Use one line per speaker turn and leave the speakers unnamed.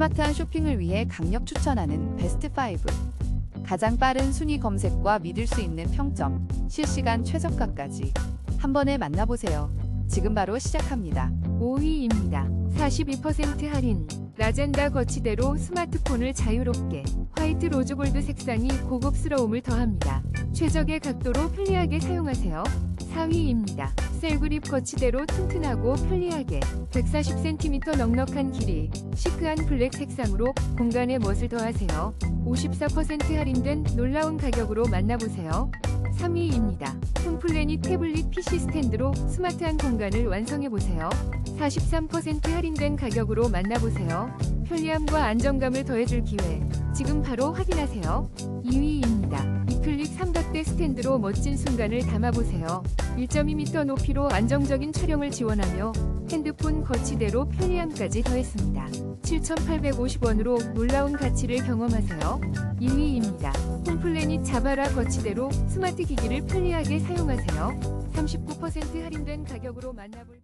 스마트한 쇼핑을 위해 강력 추천하는 베스트 5. 가장 빠른 순위 검색과 믿을 수 있는 평점, 실시간 최저가까지 한 번에 만나보세요. 지금 바로 시작합니다.
5위입니다. 42% 할인. 라젠다 거치대로 스마트폰을 자유롭게. 화이트 로즈 골드 색상이 고급스러움을 더합니다. 최적의 각도로 편리하게 사용하세요. 4위입니다. 셀 그립 거치대로 튼튼하고 편리하게 140cm 넉넉한 길이 시크한 블랙 색상으로 공간에 멋을 더하세요. 54% 할인된 놀라운 가격으로 만나보세요. 3위입니다. 홈플래닛 태블릿 PC 스탠드로 스마트한 공간을 완성해보세요. 43% 할인된 가격으로 만나보세요. 편리함과 안정감을 더해줄 기회. 지금 바로 확인하세요. 2위 스탠드로 멋진 순간을 담아보세요. 1.2m 높이로 안정적인 촬영을 지원하며 핸드폰 거치대로 편리함까지 더했습니다. 7,850원으로 놀라운 가치를 경험하세요. 2위입니다. 홈플래닛 자바라 거치대로 스마트 기기를 편리하게 사용하세요. 39% 할인된 가격으로 만나볼